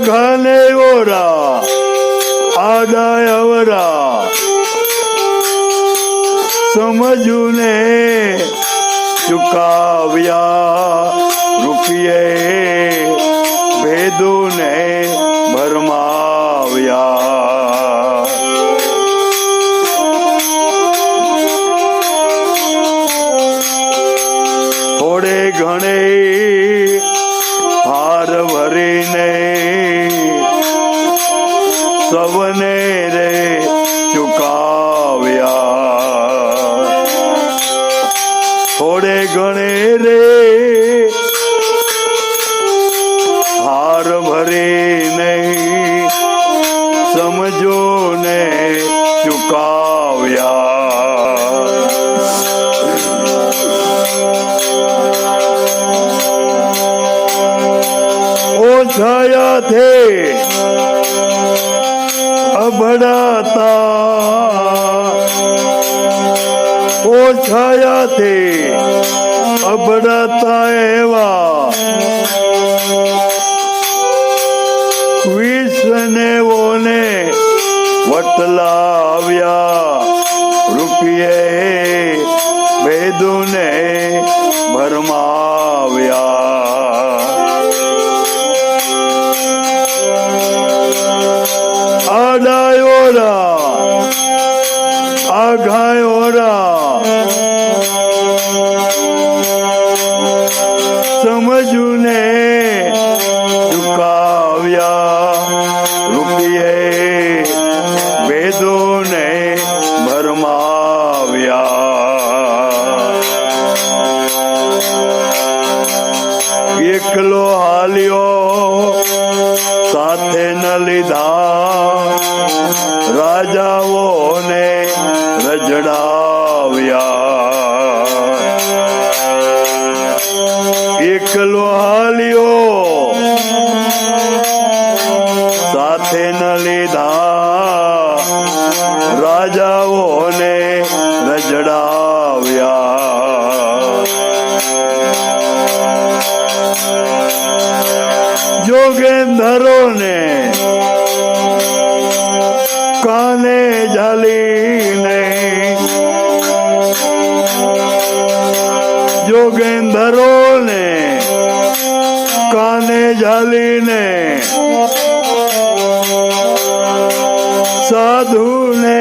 ಘನೇವರ ಆದಾಯವರ સમજુને ચુકાવ્યા રૂપિયે ભેદોને થોડે ગણે રે. હાર ભરીને સમજો ને ચુકાવ્યા. ઓછાયા થે વિષને વટલાવ્યા. રૂપિયે ભેદુને ભરમાવ્યા એકલો હાલ્યો. સાથે ન લીધા. રાજાઓને રજડાવ્યા. એકલો હાલ્યો. જોગેન્દ્રોને કાને જાલીને સાધુને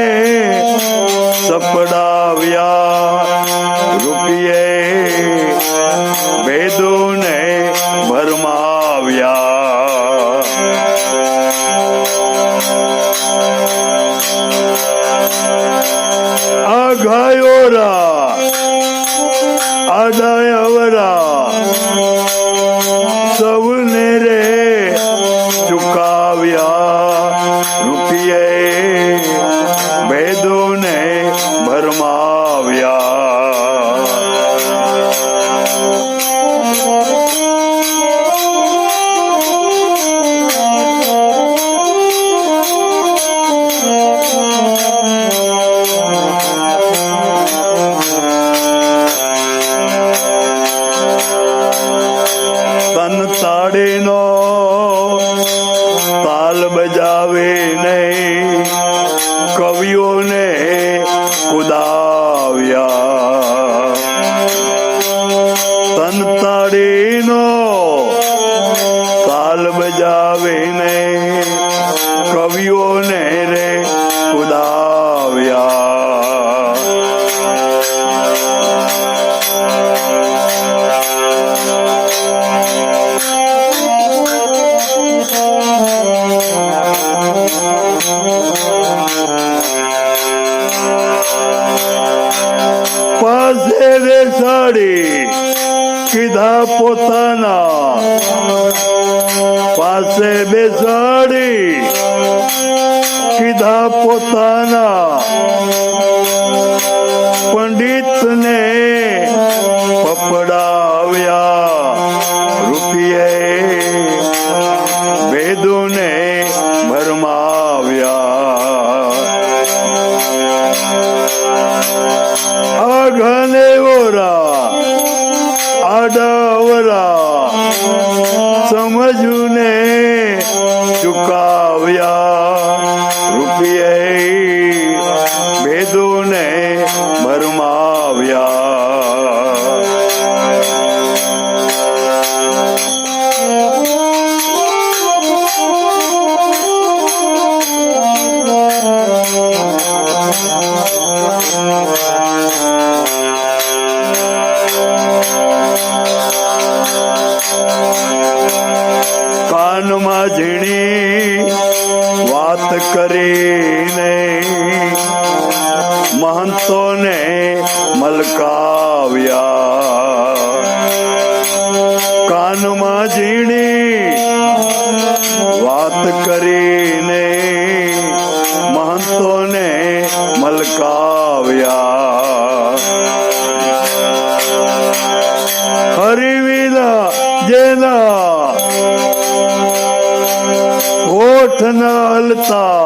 સપડાવ્યા. કવિઓને કુદાવ્યા से बेचारी सीधा पोता મને મરમાવ્યા. કાનમાં ઝીણી વાત કરી. વાત કરીને મહંતોને મલકાવ્યા. હરિવિના જેના હોઠ ન હલતા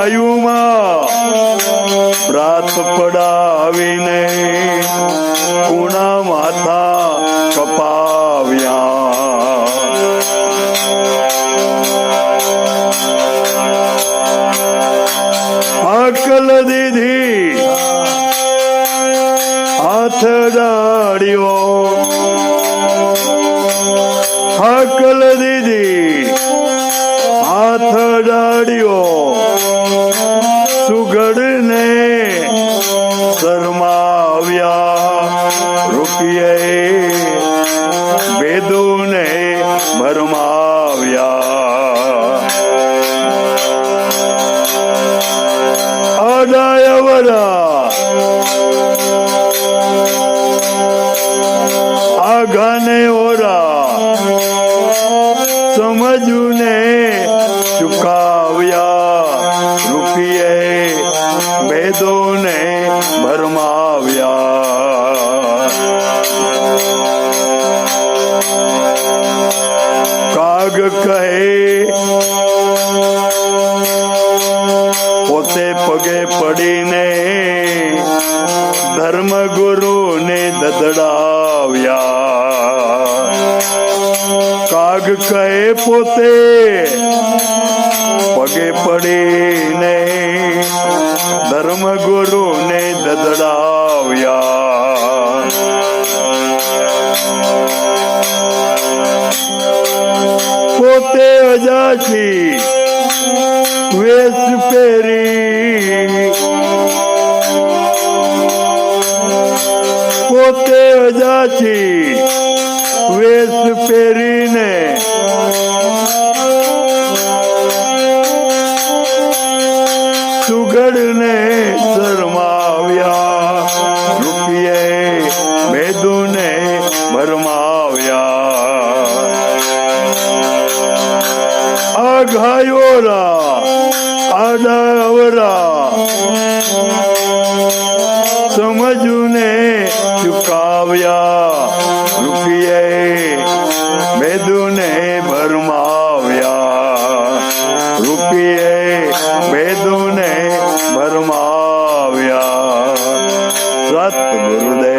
ભાઈઓમાં પ્રાત પડાવીને કુણા માથા કપાવ્યા. અકલ દીધી હાથ ડાળ્યો. સમજુને ચુકાવ્યા રૂપિયે ભેદોને ભરમાવ્યા. કાગ કહે પોતે પગે પડીને ધર્મગુરુને દદડાવ્યા કહે પોતે. પગે પડીને ધર્મગુરુને દદડાવ્યા. પોતે અજાથી વેશ પહેરી. પોતે અજાથી વેશ પહેરીને અવરા આડા અવરા સમજુને ચુકાવ્યા રૂપિયે બેદુને ભરમાવ્યા રૂપિયે બેદુને ભરમાવ્યા સત ગુરુદેવ